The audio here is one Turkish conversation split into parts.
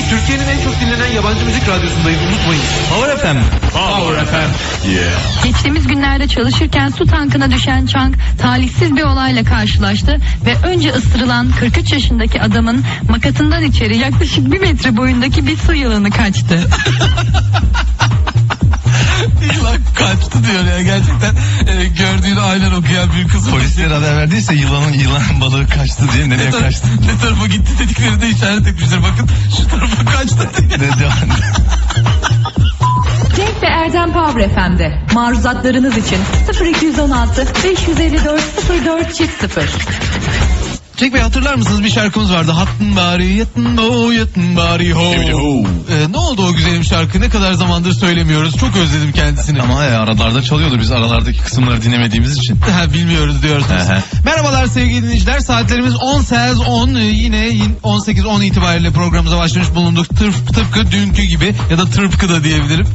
Hey Türkiye'nin en çok dinlenen yabancı müzik radyosundayız unutmayın. Power FM. Power FM. Yeah. Geçtiğimiz günlerde çalışırken su tankına düşen Chang talihsiz bir olayla karşılaştı ve önce ısırılan 43 yaşındaki adamın makatından içeri yaklaşık bir metre boyundaki bir su yılanı kaçtı. Yılan kaçtı diyor ya gerçekten e, gördüğünü aynen okuyan bir kız. Polisler haber verdiyse yılanın yılan balığı kaçtı diye nereye ne, kaçtı? ne tarafa gitti dediklerinde işaret etmişler. Bakın şu tarafa kaçtı diye. Ne diyor? Cenk ve Erdem Power FM'de maruzatlarınız için 0216 554 04 çift 0. Cenk Bey hatırlar mısınız bir şarkımız vardı. Hattın bari yatın o yatın bari ho. Evet, ho. E, ne oldu o güzelim şarkı? Ne kadar zamandır söylemiyoruz. Çok özledim kendisini. Ama ya, aralarda çalıyordu biz aralardaki kısımları dinlemediğimiz için. Ha, bilmiyoruz diyorsunuz. Merhabalar sevgili dinleyiciler. Saatlerimiz 10 saat 10 Ee, yine 18-10 itibariyle programımıza başlamış bulunduk. Tırp, tıpkı dünkü gibi ya da tırpkı da diyebilirim.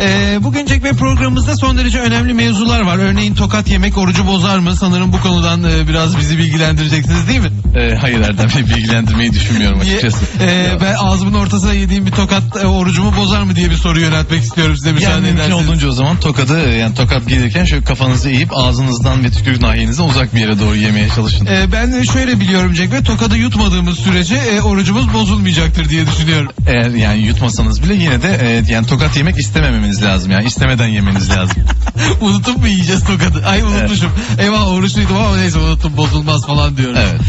Ee, bugün Cenk Bey programımızda son derece önemli mevzular var. Örneğin tokat yemek orucu bozar mı? Sanırım bu konudan e, biraz bizi bilgilendireceksiniz değil mi? Ee, hayır Erdem Bey bilgilendirmeyi düşünmüyorum Niye? açıkçası. Ee, ben ağzımın ortasına yediğim bir tokat e, orucumu bozar mı diye bir soru yöneltmek istiyorum size müsaade Yani mümkün ederseniz. olduğunca o zaman tokadı e, yani tokat gelirken şöyle kafanızı eğip ağzınızdan ve tükürük nahiyenizden uzak bir yere doğru yemeye çalışın. Ee, ben şöyle biliyorum Cenk Bey tokadı yutmadığımız sürece e, orucumuz bozulmayacaktır diye düşünüyorum. Eğer yani yutmasanız bile yine de e, yani tokat yemek istememeniz lazım yani istemeden yemeniz lazım. Unutup mu yiyeceğiz tokadı? Ay unutmuşum. Eyvah oruçluydum ama neyse unuttum bozulmaz falan diyorum. Evet.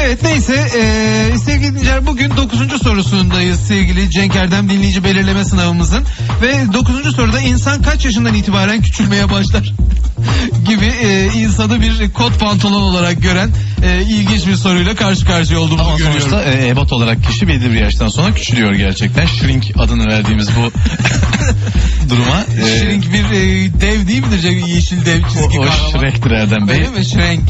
Evet neyse eee, sevgili dinleyiciler bugün 9. sorusundayız sevgili Cenk Erdem dinleyici belirleme sınavımızın. Ve 9. soruda insan kaç yaşından itibaren küçülmeye başlar? gibi eee, insanı bir kot pantolon olarak gören eee, ilginç bir soruyla karşı karşıya olduğumuzu Ama görüyorum. sonuçta e, ebat olarak kişi belli bir yaştan sonra küçülüyor gerçekten. Shrink adını verdiğimiz bu duruma. e, Shrink bir eee, dev değil midir? Yeşil dev o, çizgi o kahraman. Shrek'tir Erdem Bey. Öyle mi? Shrek.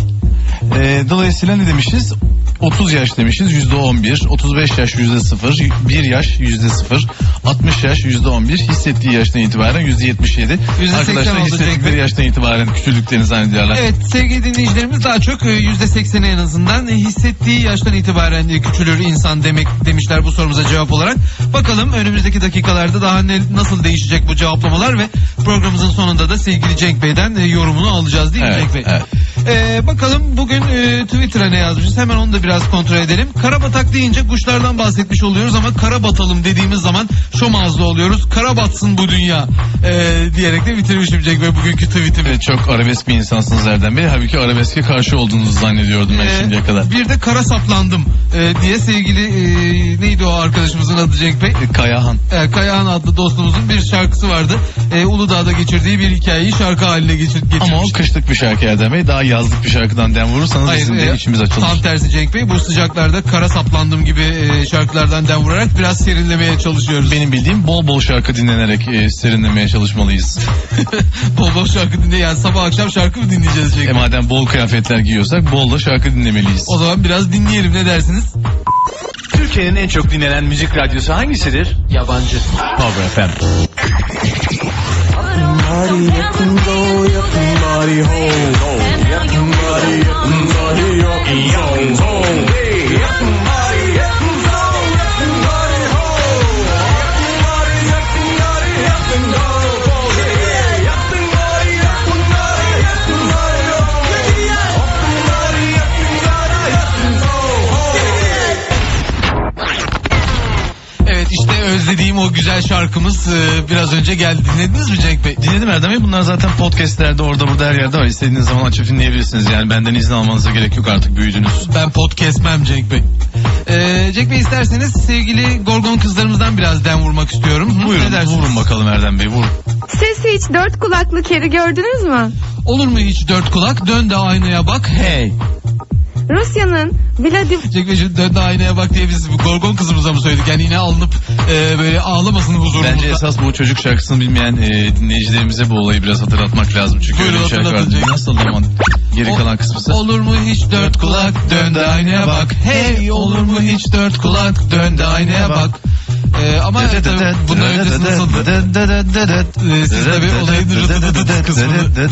E, dolayısıyla ne demişiz? 30 yaş demişiz yüzde 11, 35 yaş yüzde 0, 1 yaş yüzde 0, 60 yaş yüzde 11, hissettiği yaştan itibaren yüzde 77. Yüzde Arkadaşlar 80 oldu hissettikleri yaştan itibaren küçüldüklerini zannediyorlar. Evet sevgili dinleyicilerimiz daha çok e, yüzde sekseni en azından e, hissettiği yaştan itibaren e, küçülür insan demek demişler bu sorumuza cevap olarak. Bakalım önümüzdeki dakikalarda daha ne, nasıl değişecek bu cevaplamalar ve programımızın sonunda da sevgili Cenk Bey'den e, yorumunu alacağız değil mi Evet, Cenk Bey? evet. E, bakalım bugün e, Twitter'a ne yazmışız hemen onu da biraz kontrol edelim. Karabatak deyince kuşlardan bahsetmiş oluyoruz ama kara batalım dediğimiz zaman şom ağızlı oluyoruz. Kara batsın bu dünya e, diyerek de bitirmişim Cenk Bey bugünkü tweetimi. Evet, çok arabesk bir insansınız Erdem Bey. Halbuki arabeske karşı olduğunuzu zannediyordum ben Ee, şimdiye kadar. Bir de kara saplandım e, diye sevgili e, neydi o arkadaşımızın adı Cenk Bey? E, Kayahan. E, Kayahan adlı dostumuzun bir şarkısı vardı. E, Uludağ'da geçirdiği bir hikayeyi şarkı haline geçir, getirmişti. Ama o kışlık bir şarkı Erdem Bey. Daha yazlık bir şarkıdan dem vurursanız Hayır, bizim de e, içimiz açılır. tam tersi Cenk Bey. Bu sıcaklarda kara saplandım gibi e, şarkılardan dem vurarak biraz serinlemeye çalışıyoruz. Benim bildiğim bol bol şarkı dinlenerek e, serinlemeye çalışmalıyız. bol bol şarkı dinle yani sabah akşam şarkı mı dinleyeceğiz Cenk E Bey? madem bol kıyafetler giyiyorsak bol da şarkı dinlemeliyiz. O zaman biraz dinleyelim ne dersiniz? Türkiye'nin en çok dinlenen müzik radyosu hangisidir? Yabancı. Power FM. Evet önce geldi. Dinlediniz mi Cenk Bey? Dinledim Erdem Bey. Bunlar zaten podcastlerde orada burada her yerde var. İstediğiniz zaman açıp dinleyebilirsiniz. Yani benden izin almanıza gerek yok artık büyüdünüz. Ben pot kesmem Cenk Bey. Ee, Cenk Bey isterseniz sevgili Gorgon kızlarımızdan biraz dem vurmak istiyorum. Hı, ne Buyurun dersiniz? vurun bakalım Erdem Bey vurun. Siz hiç dört kulaklı kedi gördünüz mü? Olur mu hiç dört kulak? Dön de aynaya bak. Hey. Rusya'nın Vladimir Cenk Bey şu dön de aynaya bak diye biz bu Gorgon kızımıza mı söyledik? Yani yine alınıp e, böyle ağlamasın huzurumuzda. Bence esas bu çocuk şarkısını bilmeyen e, dinleyicilerimize bu olayı biraz hatırlatmak lazım. Çünkü Buyurun, öyle bir şarkı vardı. Nasıl ama geri O- kalan kısmısı? Olur mu hiç dört kulak dön de aynaya bak. Hey olur mu hiç dört kulak dön de aynaya bak. Ee, ama tabii bundan öncesi nasıldı? Ee, siz tabii olayın rıdıdıdıdı kısmını.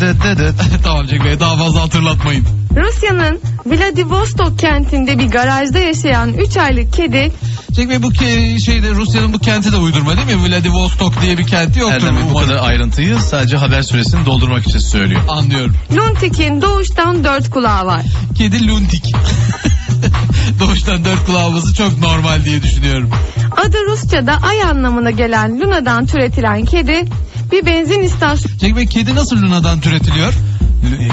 tamam Cenk Bey daha fazla hatırlatmayın. Rusya'nın Vladivostok kentinde bir garajda yaşayan 3 aylık kedi Cenk Bey bu ke- şeyde Rusya'nın bu kenti de uydurma değil mi? Vladivostok diye bir kenti yoktur. Erdem Bey bu umarım. kadar ayrıntıyı sadece haber süresini doldurmak için söylüyor. Anlıyorum. Luntik'in doğuştan dört kulağı var. Kedi luntik. Doğuştan dört kulağı olması çok normal diye düşünüyorum. Adı Rusça'da ay anlamına gelen Luna'dan türetilen kedi bir benzin istasyonu Cenk Bey kedi nasıl Luna'dan türetiliyor?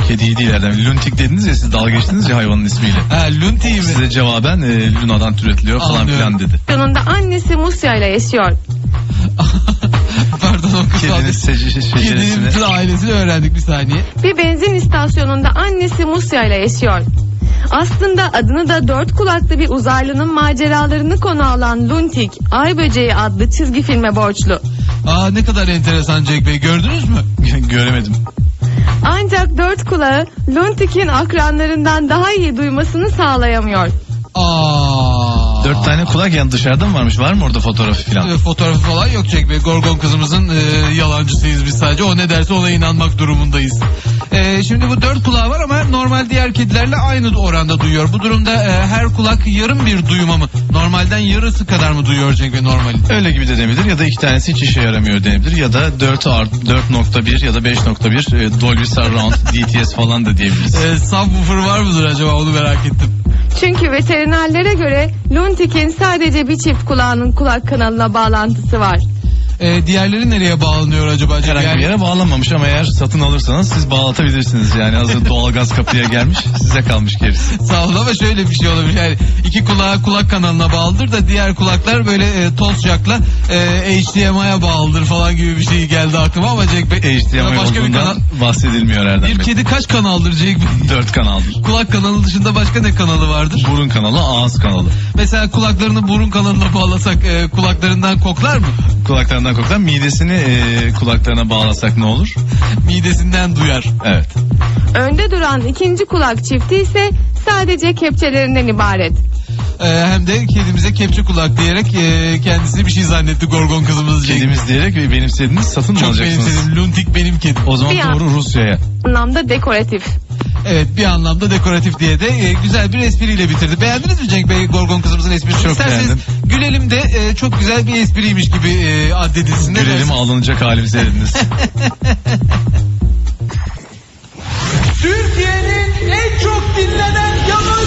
Kediyi değil Erdem. Luntik dediniz ya siz dalga geçtiniz ya hayvanın ismiyle. Ha lunti mi? Size cevaben e, Luna'dan türetiliyor falan Anlıyorum. filan dedi. da annesi Musya ile yaşıyor. Pardon o kısa. Kedinin sece- şeceresini. Kedinin bütün ailesini öğrendik bir saniye. Bir benzin istasyonunda annesi Musya ile yaşıyor. Aslında adını da dört kulaklı bir uzaylının maceralarını konu alan Luntik, Ay Böceği adlı çizgi filme borçlu. Aa ne kadar enteresan Cenk Bey gördünüz mü? Göremedim. Ancak dört kulağı Luntik'in akranlarından daha iyi duymasını sağlayamıyor. Aa. Dört tane kulak yan dışarıda mı varmış? Var mı orada fotoğrafı filan? E, fotoğrafı falan yok Cenk Bey. Gorgon kızımızın e, yalancısıyız biz sadece. O ne derse ona inanmak durumundayız. E, şimdi bu dört kulağı var ama normal diğer kedilerle aynı oranda duyuyor. Bu durumda e, her kulak yarım bir duyuma mı? Normalden yarısı kadar mı duyuyor Cenk Bey normali? Öyle gibi de denebilir ya da iki tanesi hiç işe yaramıyor denebilir ya da 4 art 4.1 ya da 5.1 e, Dolby Surround DTS falan da diyebiliriz. E, subwoofer var mıdır acaba onu merak ettim. Çünkü veterinerlere göre Luntik'in sadece bir çift kulağının kulak kanalına bağlantısı var. E, diğerleri nereye bağlanıyor acaba? Herhangi bir Yani- yere bağlanmamış ama eğer satın alırsanız siz bağlatabilirsiniz yani hazır doğalgaz kapıya gelmiş size kalmış gerisi. Sağ olun ama şöyle bir şey olabilir. Yani iki kulağı kulak kanalına bağlıdır da diğer kulaklar böyle e, toz jakla e, HDMI'ye bağlıdır falan gibi bir şey geldi aklıma ama Cenk Bey. HDMI başka bir kanal. bahsedilmiyor Erdem Bir Bey. kedi kaç kanaldır Cenk Bey? Dört kanaldır. Kulak kanalı dışında başka ne kanalı vardır? Burun kanalı, ağız kanalı. Mesela kulaklarını burun kanalına bağlasak e, kulaklarından koklar mı? Kulaklarından koklar. Midesini e, kulaklarına bağlasak ne olur? Midesinden duyar. Evet. Önde duran ikinci kulak çifti ise sadece kepçelerinden ibaret. E, hem de kedimize kepçe kulak diyerek e, kendisi bir şey zannetti Gorgon kızımız Cenk. Kedimiz diyerek ve benimsediniz satın mı Çok alacaksınız? benimsedim. Luntik benim kedim. O zaman Bir an- doğru Rusya'ya. Anlamda dekoratif. Evet bir anlamda dekoratif diye de e, güzel bir espriyle bitirdi. Beğendiniz mi Cenk Bey Gorgon kızımızın esprisini? Çok İsterseniz beğendim. Gülelim de e, çok güzel bir espriymiş gibi e, addedilsin. Ne Görelim dersin? alınacak halimizi ediniz. Türkiye'nin en çok dinlenen yabancı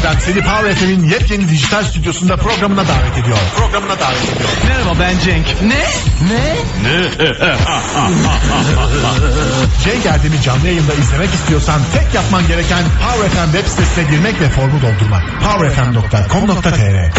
Erdem seni Power FM'in yepyeni dijital stüdyosunda programına davet ediyor. Programına davet ediyor. Merhaba ben Cenk. Ne? Ne? Cenk Erdem'i canlı yayında izlemek istiyorsan tek yapman gereken Power FM web sitesine girmek ve formu doldurmak. powerfm.com.tr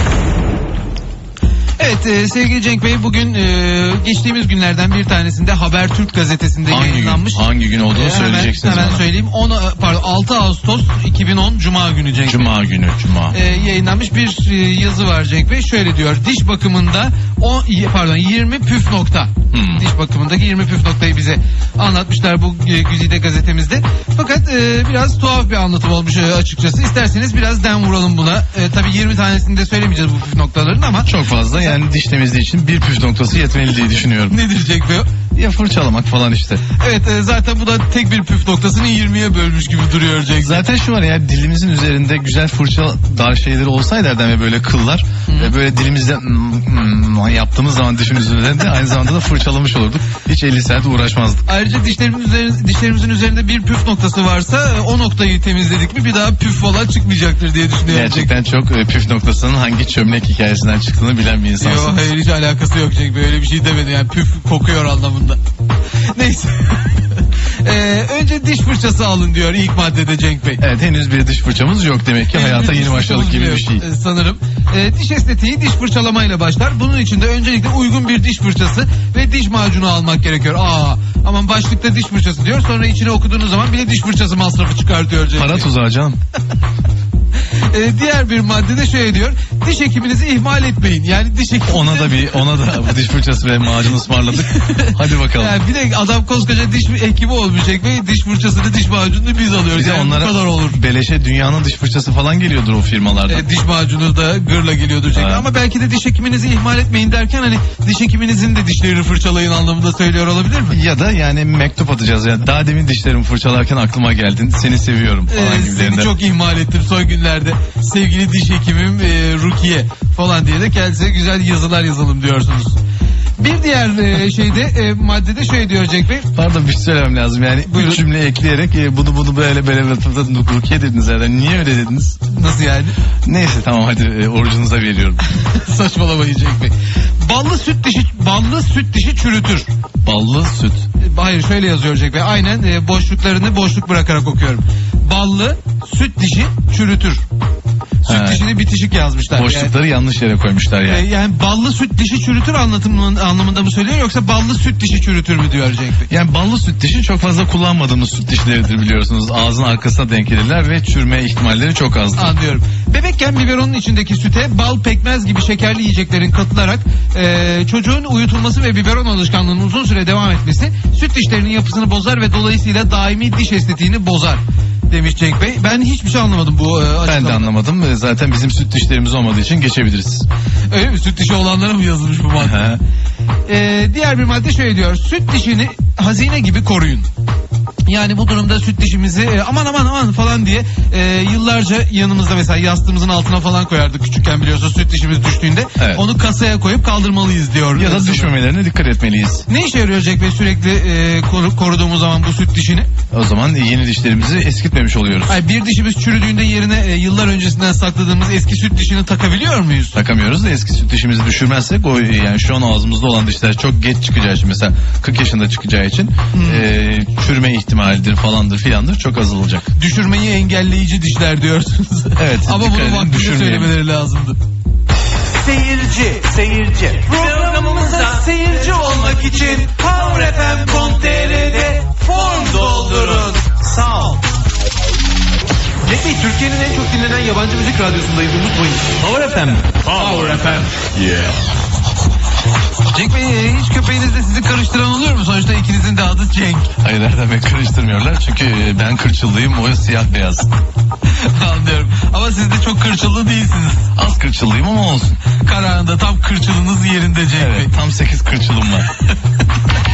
Evet e, sevgili Cenk Bey bugün e, geçtiğimiz günlerden bir tanesinde Habertürk gazetesinde hangi gün? yayınlanmış. Hangi gün olduğunu E, hemen- söyleyeceksiniz Hemen bana. söyleyeyim. 10, pardon 6 Ağustos 2010 Cuma günü Cenk Bey. Cuma günü, Cuma. e, yayınlanmış bir e, yazı var Cenk Bey. Şöyle diyor. Diş bakımında o pardon 20 püf nokta. Hmm. Diş bakımındaki 20 püf noktayı bize anlatmışlar bu e, Güzide gazetemizde. Fakat e, biraz tuhaf bir anlatım olmuş e, açıkçası. İsterseniz biraz den vuralım buna. E, tabii 20 tanesini de söylemeyeceğiz bu püf noktaların ama Çok fazla yani diş temizliği için bir püf noktası yetmeli diye düşünüyorum. nedir Cenk Bey? Ya fırçalamak falan işte. Evet e, zaten bu da tek bir püf noktasını 20'ye bölmüş gibi duruyor Bey. Zaten şu var ya dilimizin üzerinde güzel fırça dar şeyleri olsaydı Erdem ve böyle kıllar ve böyle dilimizde mm, mm, yaptığımız zaman dişimizin üzerinde aynı zamanda da fırçalamış olurduk. Hiç 50 saat uğraşmazdık. Ayrıca dişlerimizin üzerinde, dişlerimizin üzerinde bir püf noktası varsa e, o noktayı temizledik mi bir daha püf falan çıkmayacaktır diye düşünüyorum. Gerçekten çok e, püf noktasının hangi çömlek hikayesinden çıktığını bilen bir Yok insansınız. hayır hiç alakası yok Cenk Bey öyle bir şey demedi yani püf kokuyor anlamında. Neyse. Ee, önce diş fırçası alın diyor ilk maddede Cenk Bey. Evet henüz bir diş fırçamız yok demek ki hayata Bir diş yeni başladık gibi bir şey. e, sanırım. Ee, diş estetiği diş fırçalamayla başlar. Bunun için de öncelikle uygun bir diş fırçası ve diş macunu almak gerekiyor. Aa, aman başlıkta diş fırçası diyor. Sonra içine okuduğunuz zaman bile diş fırçası masrafı çıkartıyor Cenk Para Bey. tuzağı canım. Ee, diğer bir maddede şöyle diyor. diş hekiminizi ihmal etmeyin. Yani diş hekimi Ona da bir ona da bu diş fırçası ve macun ısmarladık. Hadi bakalım. Yani bir de adam koskoca diş hekimi olmayacak ve diş fırçasını diş macununu biz alıyoruz. Bir de yani onlara bu kadar olur. beleşe dünyanın diş fırçası falan geliyordur o firmalardan. E, diş macunu da gırla geliyordur. Ha. Ama belki de diş hekiminizi ihmal etmeyin derken hani diş hekiminizin de dişlerini fırçalayın anlamında söylüyor olabilir mi? Ya da yani mektup atacağız yani daha demin dişlerimi fırçalarken aklıma geldin seni seviyorum falan Ee, seni gibilerinden. çok ihmal ettim son günlerde. Sevgili diş hekimim e, Rukiye falan diye de kendisine güzel yazılar yazalım diyorsunuz. Bir diğer e, şeyde e, maddede şöyle diyor Cenk Bey. Pardon bir şey söylemem lazım yani Buyurun. üç cümle ekleyerek e, bunu bunu böyle böyle böyle Rukiye dediniz zaten niye öyle dediniz? Nasıl yani? Neyse tamam hadi e, orucunuza veriyorum. Saçmalamayın Cenk Bey. Ballı süt dişi ballı süt dişi çürütür. Ballı süt. Hayır şöyle yazıyor Cenk Bey. Aynen e, boşluklarını boşluk bırakarak okuyorum. Ballı süt dişi çürütür. Süt dişini bitişik yazmışlar. Yani- Boşlukları yanlış yere koymuşlar yani. Yani ballı süt dişi çürütür anlatımının anlamında mı söylüyor yoksa ballı süt dişi çürütür mü diyor Cenk Bey? Yani ballı süt dişi çok fazla kullanmadığımız süt dişleridir biliyorsunuz. Ağzın arkasına denk gelirler ve çürüme ihtimalleri çok azdır. Anlıyorum. Bebekken biberonun içindeki süte bal, pekmez gibi şekerli yiyeceklerin katılarak e, çocuğun uyutulması ve biberon alışkanlığının uzun süre devam etmesi süt dişlerinin yapısını bozar ve dolayısıyla daimi diş estetiğini bozar demiş Cenk Bey. Ben hiçbir şey anlamadım bu e, Ben de açıklamada. anlamadım. E, Zaten bizim süt dişlerimiz olmadığı için geçebiliriz. Öyle mi? Süt dişi olanlara mı yazılmış bu madde? Ee, diğer bir madde şöyle diyor. Süt dişini hazine gibi koruyun. Yani bu durumda süt dişimizi e, aman aman aman falan diye e, yıllarca yanımızda mesela yastığımızın altına falan koyardık küçükken biliyorsunuz süt dişimiz düştüğünde. Evet. Onu kasaya koyup kaldırmalıyız diyor. Ya da düşmemelerine dikkat etmeliyiz. Ne işe yarıyor Cenk Bey sürekli e, koru- koruduğumuz zaman bu süt dişini? O zaman yeni dişlerimizi eskitmemiş oluyoruz. Ay bir dişimiz çürüdüğünde yerine e, yıllar öncesinden sakladığımız eski süt dişini takabiliyor muyuz? Takamıyoruz da eski süt dişimizi düşürmezsek o yani şu an ağzımızda olan dişler çok geç çıkacağı için mesela 40 yaşında çıkacağı için e, çürüme ihtimalidir falandır filandır çok azalacak. Düşürmeyi engelleyici dişler diyorsunuz. Evet, Ama dikkat bunu edin, vaktinde düşürmeyelim. söylemeleri lazımdı. Seyirci, seyirci. Programımıza seyirci olmak için powerfm.com.tr'de form doldurun. Sağ ol. Cenk Bey Türkiye'nin en çok dinlenen yabancı müzik radyosundayız unutmayın. Power FM. Power FM. Cenk Bey hiç köpeğinizle sizi karıştıran oluyor mu? Sonuçta ikinizin de adı Cenk. Hayır Erdem Bey karıştırmıyorlar çünkü ben kırçıllıyım o siyah beyaz. Anlıyorum. Ama siz de çok kırçıllı değilsiniz. Az kırçıllıyım ama olsun. Karanında tam kırçılınız yerinde Cenk Bey. Evet tam 8 kırçılım var.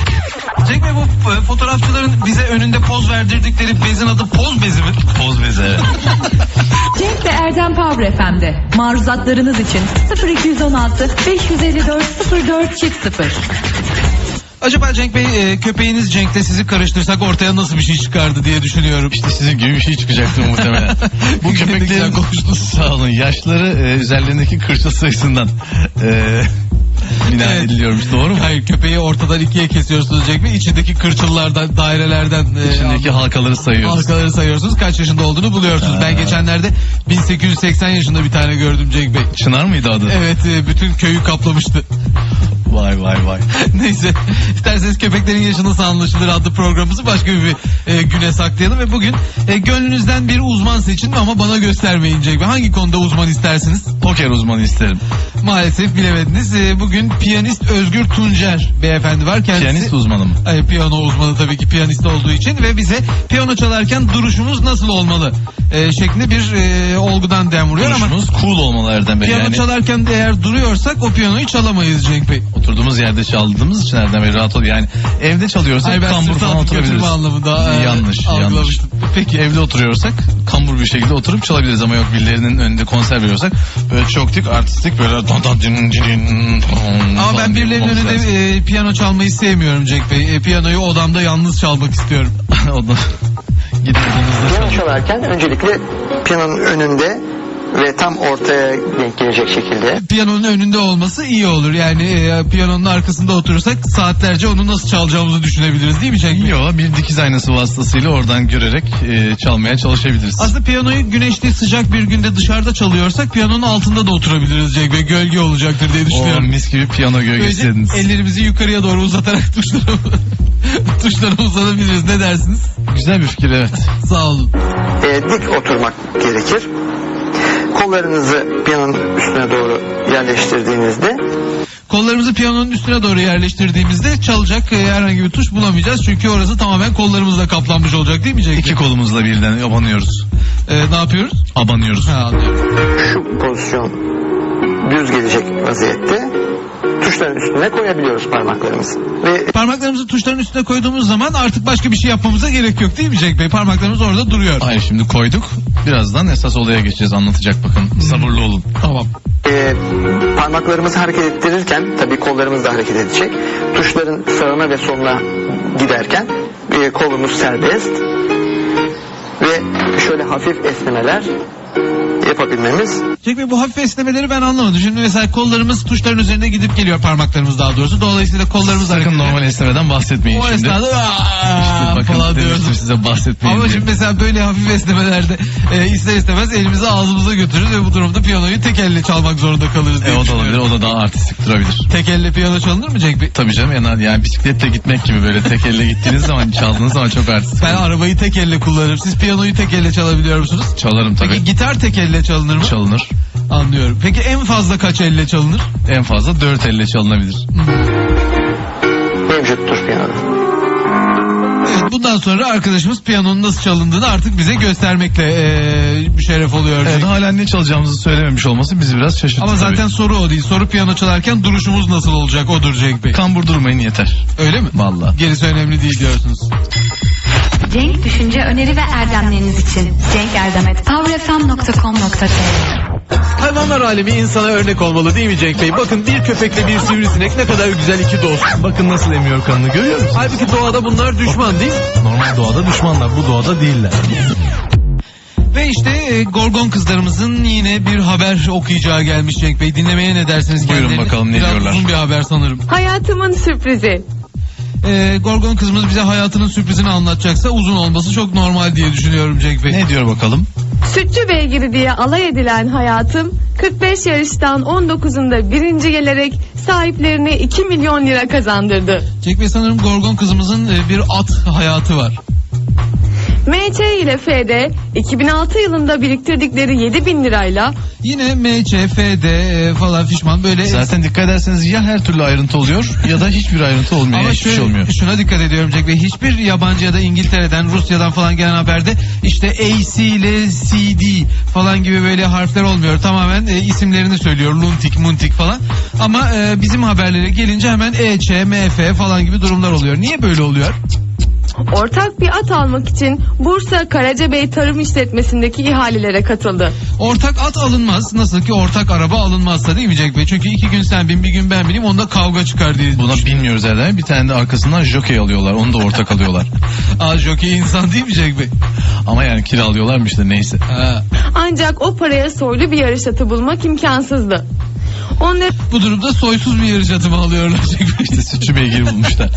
Cenk Bey bu e, fotoğrafçıların bize önünde poz verdirdikleri bezin adı poz bezi mi? Poz bezi evet. Cenk ve Erdem Power FM'de maruzatlarınız için 0216 554 04 çift 0. Acaba Cenk Bey e, köpeğiniz Cenk'le sizi karıştırsak ortaya nasıl bir şey çıkardı diye düşünüyorum. İşte sizin gibi bir şey çıkacaktır muhtemelen. Bu köpeklerin sağ olun yaşları e, üzerlerindeki kırçıl sayısından e, bina Evet. ediliyormuş doğru mu? Hayır köpeği ortadan ikiye kesiyorsunuz Cenk Bey. İçindeki kırçıllardan, dairelerden e, İçindeki halkaları sayıyoruz. halkaları sayıyorsunuz. Kaç yaşında olduğunu buluyorsunuz. Ben geçenlerde 1880 yaşında bir tane gördüm Cenk Bey. Çınar mıydı adı? Evet e, bütün köyü kaplamıştı. Vay vay vay. Neyse isterseniz köpeklerin yaşı nasıl anlaşılır adlı programımızı başka bir e, güne saklayalım ve bugün e, gönlünüzden bir uzman seçin ama bana göstermeyin Cenk Bey. Hangi konuda uzman istersiniz? Poker uzmanı isterim. Maalesef bilemediniz. E, bugün piyanist Özgür Tuncer beyefendi var. Kendisi... Piyanist uzmanı mı? Ay, piyano uzmanı tabii ki piyanist olduğu için ve bize piyano çalarken duruşumuz nasıl olmalı e, şeklinde bir e, olgudan dem vuruyor ama Duruşumuz cool olmalı Erdem Bey. piyano Yani çalarken de eğer duruyorsak o piyanoyu çalamayız Cenk Bey. Oturduğumuz yerde çaldığımız için Erdem Bey rahat ol. Yani evde çalıyorsak Hayır kambur falan oturabiliriz. anlamında e, yanlış, yanlış. Peki evde oturuyorsak kambur bir şekilde oturup çalabiliriz ama yok birilerinin önünde konser veriyorsak böyle çok dik artistik böyle dan dan din din din Ama ben birilerinin önünde e, piyano çalmayı sevmiyorum Cenk Bey. E, piyanoyu odamda yalnız çalmak istiyorum. O da gitmediğinizde Piyano çalarken öncelikle piyanonun önünde ve tam ortaya denk gelecek şekilde Piyanonun önünde olması iyi olur. Yani e, piyanonun arkasında oturursak saatlerce onu nasıl çalacağımızı düşünebiliriz değil mi Cenk Bey? Yok bir dikiz aynası vasıtasıyla oradan görerek e, çalmaya çalışabiliriz. Aslında piyanoyu güneşli sıcak bir günde dışarıda çalıyorsak piyanonun altında da oturabiliriz Cenk Bey. Gölge olacaktır diye o düşünüyorum. mis gibi piyano Böylece gölgesidiniz. ellerimizi yukarıya doğru uzatarak tuşlara, tuşlara uzanabiliriz. Ne dersiniz? Güzel bir fikir evet. Sağ olun. e, dik oturmak gerekir. Kollarınızı piyanonun üstüne doğru yerleştirdiğinizde Kollarımızı piyanonun üstüne doğru yerleştirdiğimizde çalacak e, herhangi bir tuş bulamayacağız. Çünkü orası tamamen kollarımızla kaplanmış olacak değil mi Cenk? İki kolumuzla birden abanıyoruz. E, ne yapıyoruz? Abanıyoruz. Ha, anlıyorum. şu pozisyon düz gelecek vaziyette tuşların üstüne koyabiliyoruz parmaklarımızı. Ve Parmaklarımızı tuşların üstüne koyduğumuz zaman artık başka bir şey yapmamıza gerek yok değil mi Cenk Bey? Parmaklarımız orada duruyor. Hayır şimdi koyduk. Birazdan esas olaya geçeceğiz anlatacak bakın. Sabırlı olun. Tamam. e, parmaklarımızı hareket ettirirken tabii kollarımız da hareket edecek. Tuşların sağına ve soluna giderken e, kolumuz serbest ve şöyle hafif esnemeler yapabilmemiz Bey bu hafif esnemeleri ben anlamadım. Şimdi mesela kollarımız tuşların üzerine gidip geliyor parmaklarımız daha doğrusu. Dolayısıyla kollarımız Sakın ediyor. normal esnemeden bahsetmeyin O şimdi. esnada "Aa!" Bakın falan diyoruz. size bahsetmeyin Ama diye. şimdi mesela böyle hafif esnemelerde e, ister istemez elimizi ağzımıza götürürüz ve bu durumda piyanoyu tek elle çalmak zorunda kalırız E, diye o da olabilir. O da daha artistik durabilir. Tek elle piyano çalınır mı Cenk Bey? Tabii canım yani, yani bisikletle gitmek gibi böyle tek elle gittiğiniz zaman çaldığınız zaman çok artistik. Ben arabayı tek elle kullanırım. Siz piyanoyu tek elle çalabiliyor musunuz? Çalarım tabii. Peki gitar tek elle çalınır mı? Çalınır. Anlıyorum. Peki en fazla kaç elle çalınır? En fazla dört elle çalınabilir. mevcuttur piyanoda. Evet, bundan sonra arkadaşımız piyanonun nasıl çalındığını artık bize göstermekle eee müşerref oluyor. Evet, hala ne çalacağımızı söylememiş olması bizi biraz şaşırttı Ama zaten tabii. soru o değil. Soru piyano çalarken duruşumuz nasıl olacak odur Cenk Bey. Kambur durmayın yeter. Öyle mi? Vallahi. Gerisi önemli değil diyorsunuz. Cenk düşünce öneri ve erdemleriniz için Cenk Erdemet powerfm.com.tr Hayvanlar alemi insana örnek olmalı değil mi Cenk Bey? Bakın bir köpekle bir sivrisinek ne kadar güzel iki dost. Bakın nasıl emiyor kanını görüyor musunuz? Halbuki doğada bunlar düşman değil mi? Normal doğada düşmanlar bu doğada değiller. Ve işte e, Gorgon kızlarımızın yine bir haber okuyacağı gelmiş Cenk Bey. Dinlemeye ne dersiniz? Buyurun kendilerini? bakalım ne Biraz diyorlar. uzun bir haber sanırım. Hayatımın sürprizi. E, Gorgon kızımız bize hayatının sürprizini anlatacaksa uzun olması çok normal diye düşünüyorum Cenk Bey. Ne diyor bakalım? Sütçü beygiri diye alay edilen hayatım 45 yarıştan 19'unda birinci gelerek sahiplerine 2 milyon lira kazandırdı. Cenk Bey sanırım Gorgon kızımızın e, bir at hayatı var. MC ile FD 2006 yılında biriktirdikleri 7 bin lirayla Yine MC, FD e, falan fişman böyle Zaten dikkat ederseniz ya her türlü ayrıntı oluyor ya da hiçbir ayrıntı olmuyor. Ama hiçbir şey olmuyor. şuna dikkat ediyorum Cenk Bey. Hiçbir yabancı ya da İngiltere'den, Rusya'dan falan gelen haberde işte AC ile CD falan gibi böyle harfler olmuyor. Tamamen e, isimlerini söylüyor. Luntik, Muntik falan. Ama e, bizim haberlere gelince hemen EÇ, MF falan gibi durumlar oluyor. Niye böyle oluyor? Ortak bir at almak için Bursa Karacabey Tarım İşletmesi'ndeki ihalelere katıldı. Ortak at alınmaz. Nasıl ki ortak araba alınmazsa değil mi Cenk Bey? Çünkü iki gün sen bin bir gün ben bineyim onda kavga çıkar diye. Buna bilmiyoruz herhalde. Bir tane de arkasından jockey alıyorlar. Onu da ortak alıyorlar. Aa jockey insan değil mi Cenk Bey? Ama yani kiralıyorlarmış da neyse. Ha. Ancak o paraya soylu bir yarış atı bulmak imkansızdı. Onların Bu durumda soysuz bir yarış atımı alıyorlar. İşte sütçü beygiri bulmuşlar.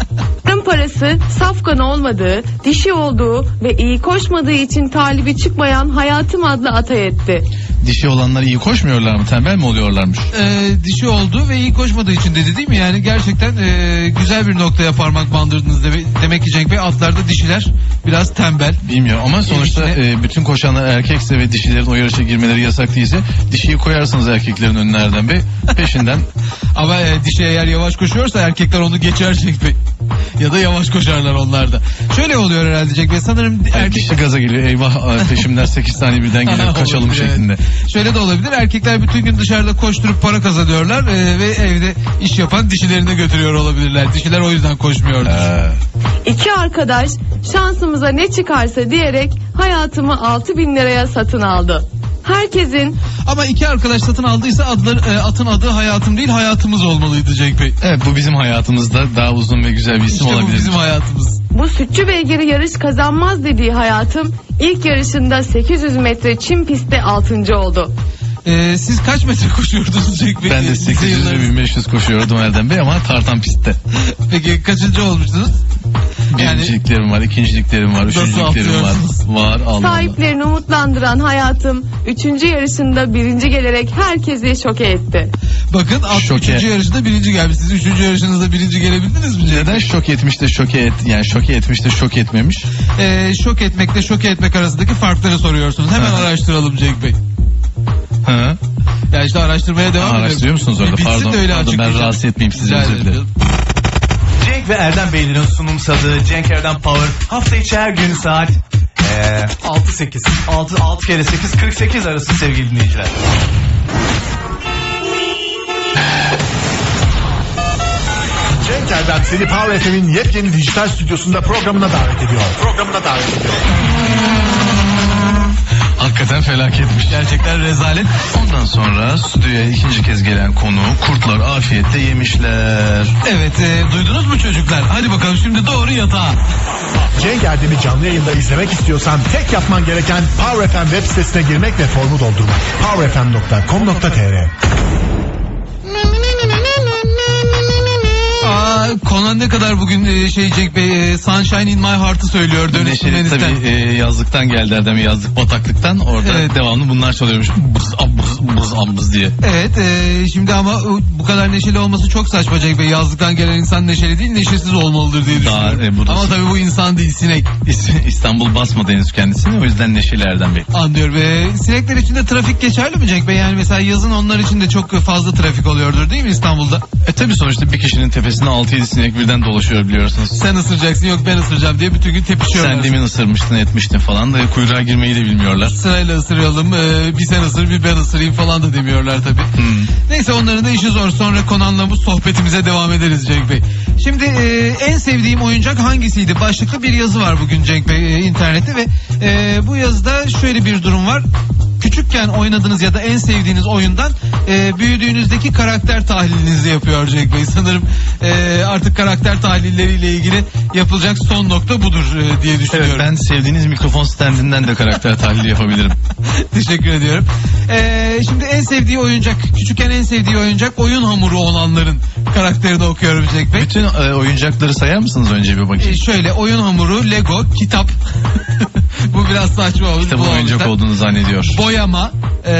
parası safkan olmadığı, dişi olduğu ve iyi koşmadığı için talibi çıkmayan Hayatım adlı ata etti. Dişi olanlar iyi koşmuyorlar mı? Tembel mi oluyorlarmış? e, dişi oldu ve iyi koşmadığı için dedi değil mi? Yani gerçekten e, güzel bir noktaya parmak bandırdınız deme- demek ki Cenk Bey atlarda dişiler biraz tembel. Bilmiyorum ama sonuçta İçine- e, bütün koşanlar erkekse ve dişilerin o yarışa girmeleri yasak değilse dişiyi koyarsınız erkeklerin önüne Erdem Bey. Peşinden Ama e, dişi eğer yavaş koşuyorsa erkekler onu geçer Cenk Bey. Ya da yavaş koşarlar onlar da. Şöyle oluyor herhalde Cenk Bey. Sanırım erkek dişi gaza geliyor. Eyvah peşimden 8 tane birden geliyor kaçalım Olabilir, evet. şeklinde. Şöyle de olabilir. Erkekler bütün gün dışarıda koşturup para kazanıyorlar e, ve evde iş yapan dişilerine götürüyor olabilirler. Dişiler o yüzden koşmuyordur. Ee, İki arkadaş şansımıza ne çıkarsa diyerek hayatımı 6 bin liraya satın aldı. Herkesin Ama iki arkadaş satın aldıysa adları, e, atın adı hayatım değil hayatımız olmalıydı Cenk Bey. evet bu bizim hayatımızda daha uzun ve güzel bir isim İşte bu olabilir. bizim hayatımız. bu sütçü beygiri yarış kazanmaz dediği hayatım ilk yarışında 800 metre çim pistte 6. oldu. E, siz kaç metre koşuyordunuz Cenk Bey? Ben de Lise 800 ve yıllarınızda. 1500 koşuyordum Erdem Bey ama tartan pistte. Peki kaçıncı olmuştunuz? Yani Birinciliklerim var, ikinciliklerim var, üçüncülüklerim var. Var Allah Allah. Sahiplerini umutlandıran hayatım 3. yarışında birinci gelerek herkesi şoke etti. bakın at Şoke. üçüncü yarışında birinci gelmiş. Siz üçüncü yarışınızda birinci gelebildiniz mi? Neden şok etmiş de şoke et yani şoke etmiş de şok etmemiş? E, şok etmekle şoke etmek arasındaki farkları soruyorsunuz. Hemen araştıralım Cenk Bey. Hı. Ya işte araştırmaya devam ediyorum. Araştırıyor musunuz orada? Bitsin Pardon, de öyle pardon, ben rahatsız etmeyeyim sizi, Rica özür dilerim. Ve Erdem Beylerin sunumsadığı Cenk Erdem Power hafta içi her gün saat eee 6-8 6, 6 kere 8 48 arası sevgili dinleyiciler. Cenk Erdem seni Power FM'in yepyeni dijital stüdyosunda programına davet ediyor. Programına davet ediyor. Hakikaten felaketmiş. Gerçekten rezalet. Ondan sonra stüdyoya ikinci kez gelen konu kurtlar afiyette yemişler. Evet e, duydunuz mu çocuklar? Hadi bakalım şimdi doğru yatağa. Cenk Erdem'i canlı yayında izlemek istiyorsan tek yapman gereken Power FM web sitesine girmek ve formu doldurmak. powerfm.com.tr Aa, Conan ne kadar bugün e, şey Cenk Bey e, Sunshine in my heart'ı söylüyor dönüşüm Neşeli tabii e, yazlıktan geldi Erdem yazlık bataklıktan. Orada Evet. devamlı bunlar çalıyormuş. Bız ambız bız ambız diye. Evet e, şimdi ama bu kadar neşeli olması çok saçma Cenk Bey. Yazlıktan gelen insan neşeli değil neşesiz olmalıdır diye Daha, düşünüyorum. e, bu da- ama tabii bu insan değil sinek. İs- İstanbul basmadı henüz kendisini o yüzden neşeli Erdem Bey. Anlıyorum. E, sinekler için de trafik geçerli mi Cenk Bey? Yani mesela yazın onlar için de çok fazla trafik oluyordur değil mi İstanbul'da? E tabi sonuçta bir kişinin tepesine 6-7 sinek birden dolaşıyor biliyorsunuz. Sen ısıracaksın yok ben ısıracağım diye bütün gün tepişiyorlar. Sen demin ısırmıştın etmiştin falan da kuyruğa girmeyi de bilmiyorlar. Sırayla ısıralım e, bir sen ısır bir ben ısırayım falan da demiyorlar tabii. Hmm. Neyse onların da işi zor. Sonra Konan'la bu sohbetimize devam ederiz Cenk Bey. Şimdi e, en sevdiğim oyuncak hangisiydi? Başlıklı bir yazı var bugün Cenk Bey e, internette ve e, bu yazıda şöyle bir durum var. Küçükken oynadığınız ya da en sevdiğiniz oyundan e, büyüdüğünüzdeki karakter tahlilinizi yapıyor Cenk Bey. Sanırım e, artık karakter tahlilleriyle ilgili yapılacak son nokta budur e, diye Evet düşünüyorum. ben sevdiğiniz mikrofon standinden de karakter tahlili yapabilirim. Teşekkür ediyorum. Ee, şimdi en sevdiği oyuncak, küçükken en sevdiği oyuncak oyun hamuru olanların karakterini okuyorum Cenk Bey. Bütün e, oyuncakları sayar mısınız önce bir bakayım? şöyle oyun hamuru, Lego, kitap. Bu biraz saçma oldu. Kitabın bu oyuncak olmuşlar. olduğunu zannediyor. Boyama, e,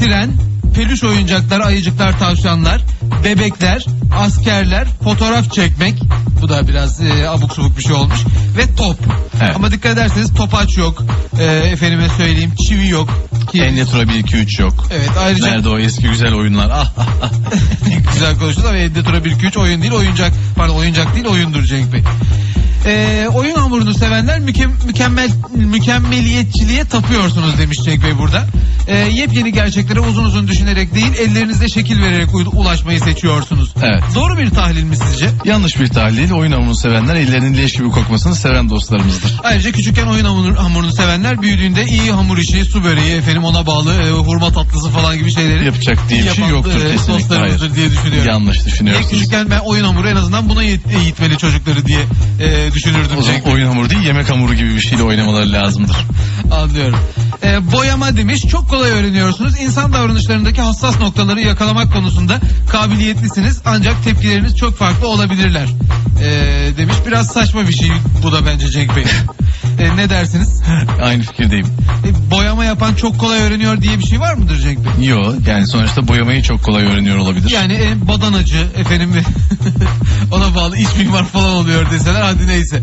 tren, peluş oyuncaklar, ayıcıklar, tavşanlar, bebekler, askerler, fotoğraf çekmek. Bu da biraz e, abuk subuk bir şey olmuş. Ve top. Evet. Ama dikkat ederseniz topaç yok. E, efendime söyleyeyim çivi yok. Ki- Endetura 1 2 3 yok. Evet ayrıca Nerede o eski güzel oyunlar? Ah, ah, ah. güzel konuştun ama Elde Tura 1 2 3 oyun değil oyuncak. Pardon oyuncak değil oyundur Cenk Bey. Ee, oyun hamurunu sevenler mükem- mükemmel mükemmeliyetçiliğe tapıyorsunuz demiş Cenk Bey burada. Ee, yepyeni gerçeklere uzun uzun düşünerek değil ellerinizde şekil vererek ulaşmayı seçiyorsunuz. Evet. Doğru bir tahlil mi sizce? Yanlış bir tahlil. Oyun hamurunu sevenler ellerinin leş gibi kokmasını seven dostlarımızdır. Ayrıca küçükken oyun hamur- hamurunu sevenler büyüdüğünde iyi hamur işi, su böreği, efendim ona bağlı e, hurma tatlısı falan gibi şeyleri Yapacak diye bir şey yoktur e, kesinlikle. Hayır. diye düşünüyorum. Yanlış Niye düşünüyorsunuz. küçükken ben oyun hamuru en azından buna eğit- eğitmeli çocukları diye e, düşünürdüm. O zaman oyun hamuru değil yemek hamuru gibi bir şeyle oynamaları lazımdır. Anlıyorum. E, boyama demiş çok kolay öğreniyorsunuz. İnsan davranışlarındaki hassas noktaları yakalamak konusunda kabiliyetlisiniz. Ancak tepkileriniz çok farklı olabilirler. E, demiş biraz saçma bir şey bu da bence Cenk Bey. E, ne dersiniz? Aynı fikirdeyim. E, boyama yapan çok kolay öğreniyor diye bir şey var mıdır Cenk Bey? Yo yani sonuçta boyamayı çok kolay öğreniyor olabilir. Yani e, badanacı efendim ona bağlı iç mimar falan oluyor deseler hadi neyse.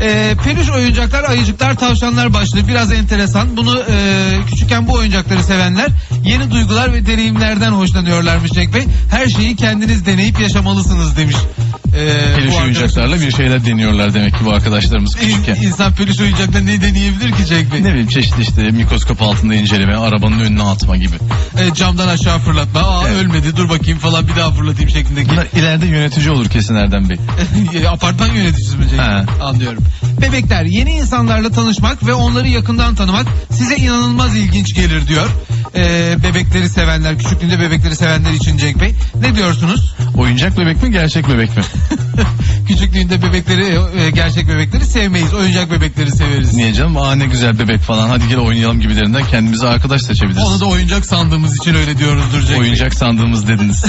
E, peluş oyuncaklar, ayıcıklar, tavşanlar başlığı biraz enteresan. Bunu e, küçükken bu oyuncakları sevenler yeni duygular ve deneyimlerden hoşlanıyorlarmış Cenk Bey. Her şeyi kendiniz deneyip yaşamalısınız demiş. E, Peluş oyuncaklarla bir şeyler deniyorlar demek ki bu arkadaşlarımız küçükken. İn- İnsan peluş oyuncakla ne deneyebilir ki Cenk Bey? Ne bileyim çeşitli işte mikroskop altında inceleme, arabanın önüne atma gibi. E, camdan aşağı fırlatma. Aa Evet. ölmedi dur bakayım falan bir daha fırlatayım şeklindeki. Bunlar ileride yönetici olur kesin Erdem Bey. Apartman yöneticisi mi Cenk? He. Anlıyorum. Bebekler yeni insanlarla tanışmak ve onları yakından tanımak size inanılmaz ilginç gelir diyor. Ee, bebekleri sevenler, küçüklüğünde bebekleri sevenler için Cenk Bey. Ne diyorsunuz? Oyuncak bebek mi gerçek bebek mi? küçüklüğünde bebekleri, e, gerçek bebekleri sevmeyiz. Oyuncak bebekleri severiz. Niye canım? Aa ne güzel bebek falan hadi gel oynayalım gibilerinden kendimize arkadaş seçebiliriz. Onu da oyuncak sandığımız için öyle diyoruzdur Cenk Bey. Oyuncak sandığımız dediniz.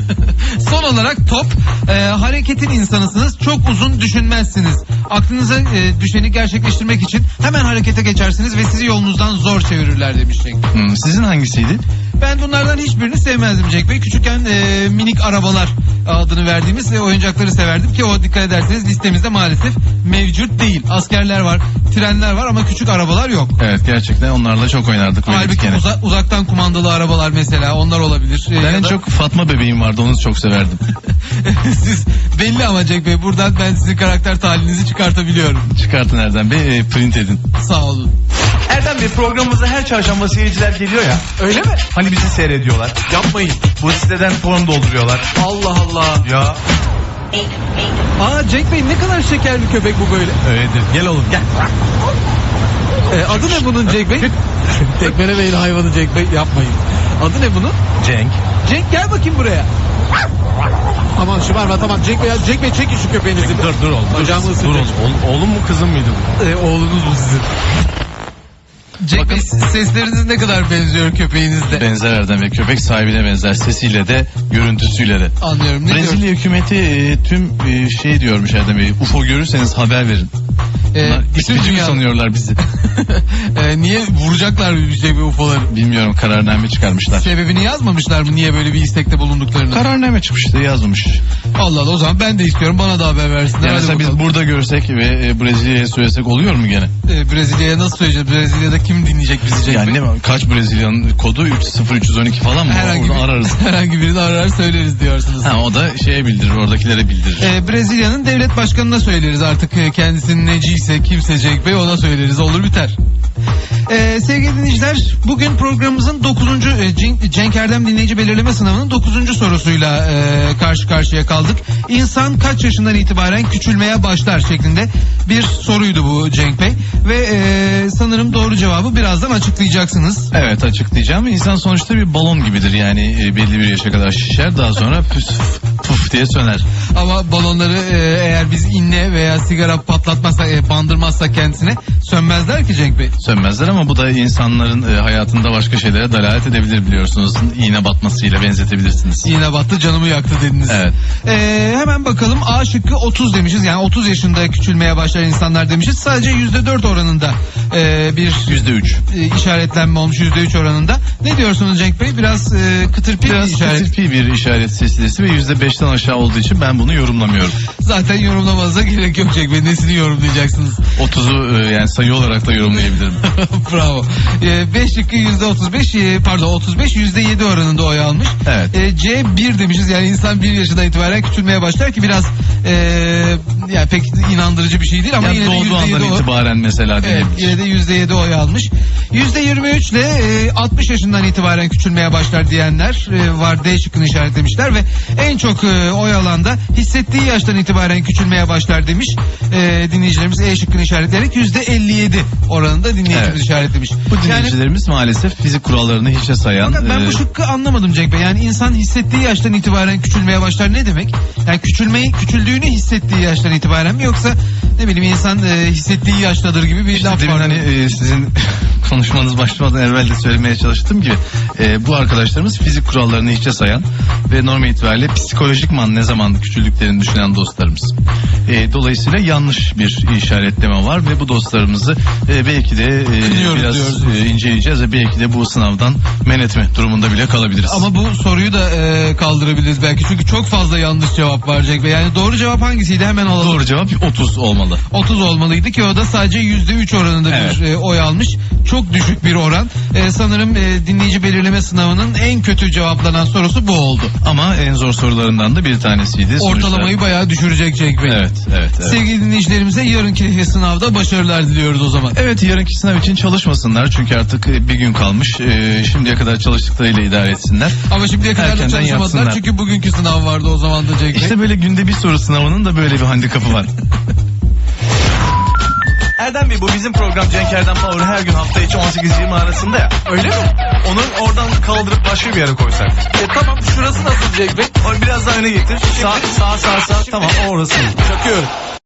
Son olarak top e, hareketin insanısınız çok uzun düşünmezsiniz aklınıza e, düşeni gerçekleştirmek için hemen harekete geçersiniz ve sizi yolunuzdan zor çevirirler demiş Cenk. Hmm, sizin hangisiydi? Ben bunlardan hiçbirini sevmezdim Cenk Bey. Küçükken e, minik arabalar adını verdiğimiz e, oyuncakları severdim ki o dikkat ederseniz listemizde maalesef mevcut değil. Askerler var, trenler var ama küçük arabalar yok. Evet gerçekten onlarla çok oynardık. Halbuki uza- uzaktan kumandalı arabalar mesela onlar olabilir. E, Ben ya en da- çok Fatma bebeğim vardı onu çok severdim. Siz belli ama Cenk Bey buradan ben sizin karakter tahlilinizi çıkartabiliyorum. Çıkartın Erdem Bey e, print edin. Sağ olun. Erdem Bey programımıza her çarşamba seyirciler geliyor ya. Öyle mi? Hani bizi seyrediyorlar. Yapmayın. Bu siteden form dolduruyorlar. Allah Allah. Ya Aa Cenk Bey ne kadar şeker bir köpek bu böyle. Öyledir. Gel oğlum gel. Ee, adı ne bunun Cenk Bey? Tekmelemeyin hayvanı Cenk Bey yapmayın. Adı ne bunun? Cenk. Cenk gel bakayım buraya. Tamam şımarma tamam Cenk Bey, ya, Cenk Bey çekin şu köpeğinizi. Dur dur oğlum. Bacağımı dur, dur oğlum. Oğlum, mu kızım mıydı bu? Ee, oğlunuz bu sizin. Cenk Bey sesleriniz ne kadar benziyor köpeğinizle. Benzer Erdem Bey. Köpek sahibine benzer. Sesiyle de görüntüsüyle de. Anlıyorum. Ne Brezilya hükümeti e, tüm e, şey diyormuş Erdem Bey. UFO görürseniz haber verin. Ee, Bunlar mi dünya- sanıyorlar bizi? Ee, niye vuracaklar bir şey bir UFO'ları? Bilmiyorum kararname çıkarmışlar. Sebebini yazmamışlar mı niye böyle bir istekte bulunduklarını? Kararname çıkmıştı yazmış. Allah Allah o zaman ben de istiyorum bana da haber versinler. Yani mesela biz burada görsek ve e, Brezilya'ya söylesek oluyor mu gene? Ee, Brezilya'ya nasıl söyleyeceğiz? Brezilya'da kim dinleyecek bizi Cenk Yani Bey? kaç Brezilya'nın kodu 0312 falan mı? Herhangi, Oradan bir, ararız. herhangi birini arar söyleriz diyorsunuz. Ha o da şeye bildirir oradakilere bildirir. Ee, Brezilya'nın devlet başkanına söyleriz artık e, kendisinin neciyse kimse Cenk Bey ona söyleriz olur biter. Ee, sevgili dinleyiciler bugün programımızın 9. e, Cenk, Erdem dinleyici belirleme sınavının 9. sorusuyla e, karşı karşıya kaldık. İnsan kaç yaşından itibaren küçülmeye başlar şeklinde bir soruydu bu Cenk Bey. Ve e, sanırım doğru cevabı birazdan açıklayacaksınız. Evet açıklayacağım. İnsan sonuçta bir balon gibidir yani e, belli bir yaşa kadar şişer daha sonra püf puf diye söner. Ama balonları e, eğer biz inne veya sigara patlatmazsak, e, bandırmazsak kendisine sönmezler ki Cenk Bey. Sönmezler ama bu da insanların e, hayatında başka şeylere dalalet edebilir biliyorsunuz. İğne batmasıyla benzetebilirsiniz. İğne battı canımı yaktı dediniz. Evet. Ee, hemen bakalım A şıkkı 30 demişiz. Yani 30 yaşında küçülmeye başlayan insanlar demişiz. Sadece %4 oranında e, bir Yüzde üç. e, işaretlenme olmuş %3 oranında. Ne diyorsunuz Cenk Bey? Biraz e, kıtır pir bir Biraz işaret. kısırpi bir işaret silsilesi ve yüzde beşten aşağı olduğu için ben bunu yorumlamıyorum. Zaten yorumlamanıza gerek yok Cenk Bey. Nesini yorumlayacaksınız? 30'u e, yani sayı olarak da yorumlayabilirim. Bravo. E, 5 şıkkı %35 e, pardon 35 %7 oranında oy almış. Evet. E, C 1 demişiz. Yani insan 1 yaşından itibaren küçülmeye başlar ki biraz e, yani pek inandırıcı bir şey değil ama yani yine de doğduğu %7 andan o- itibaren mesela Evet, yine de %7 oy almış. %23 ile e, 60 yaşından itibaren küçülmeye başlar diyenler e, var. D şıkkını işaretlemişler ve en çok e, oy alan da hissettiği yaştan itibaren küçülmeye başlar demiş. E, dinleyicilerimiz E şıkkını işaretleyerek %57 oranında dinleyicimiz Evet. işaretlemiş. Bu Yani dinleyicilerimiz maalesef fizik kurallarını hiçe sayan. fakat ben e, bu şıkkı anlamadım Cenk Bey. Yani insan hissettiği yaştan itibaren küçülmeye başlar ne demek? Yani küçülmeyi, küçüldüğünü hissettiği yaştan itibaren mi yoksa ne bileyim insan e, hissettiği yaştadır gibi bir İşte laf var. hani e, sizin konuşmanız başlamadan evvel de söylemeye çalıştığım gibi e, bu arkadaşlarımız fizik kurallarını hiçe sayan ve normal itibariyle psikolojikman ne zaman küçüldüklerini düşünen dostlarımız. E, dolayısıyla yanlış bir işaretleme var ve bu dostlarımızı e, belki de e, Kınıyoruz biraz e, inceleyeceğiz ve belki de bu sınavdan men etme durumunda bile kalabiliriz. Ama bu soruyu da e, kaldırabiliriz belki çünkü çok fazla yanlış cevap var Cenk Bey. Yani doğru cevap hangisiydi hemen alalım. Doğru cevap 30 olmalı. 30 olmalıydı ki o da sadece %3 oranında Evet. bir e, oy almış. Çok düşük bir oran. E, sanırım e, dinleyici belirleme sınavının en kötü cevaplanan sorusu bu oldu. Ama en zor sorularından da bir tanesiydi. Sonuçta- Ortalamayı bayağı düşürecek Cenk Bey. Evet, evet, evet. Sevgili dinleyicilerimize yarınki sınavda başarılar diliyoruz o zaman. Evet yarınki sınav için çalışmasınlar çünkü artık e, bir gün kalmış. E, şimdiye kadar çalıştıklarıyla idare etsinler. Ama şimdiye kadar da Erkenden çalışamadılar yatsınlar. çünkü bugünkü sınav vardı o zaman da Cenk Bey. İşte böyle günde bir soru sınavının da böyle bir handikapı var. Erdem Bey bu bizim program Cenk Erdem Power her gün hafta içi 18-20 arasında ya. Öyle mi? Onu oradan kaldırıp başka bir yere koysak. E, tamam şurası nasıl Cenk Bey? O biraz daha öne getir. Sağ sağ sağ sağ. Tamam o orası. Çakıyorum.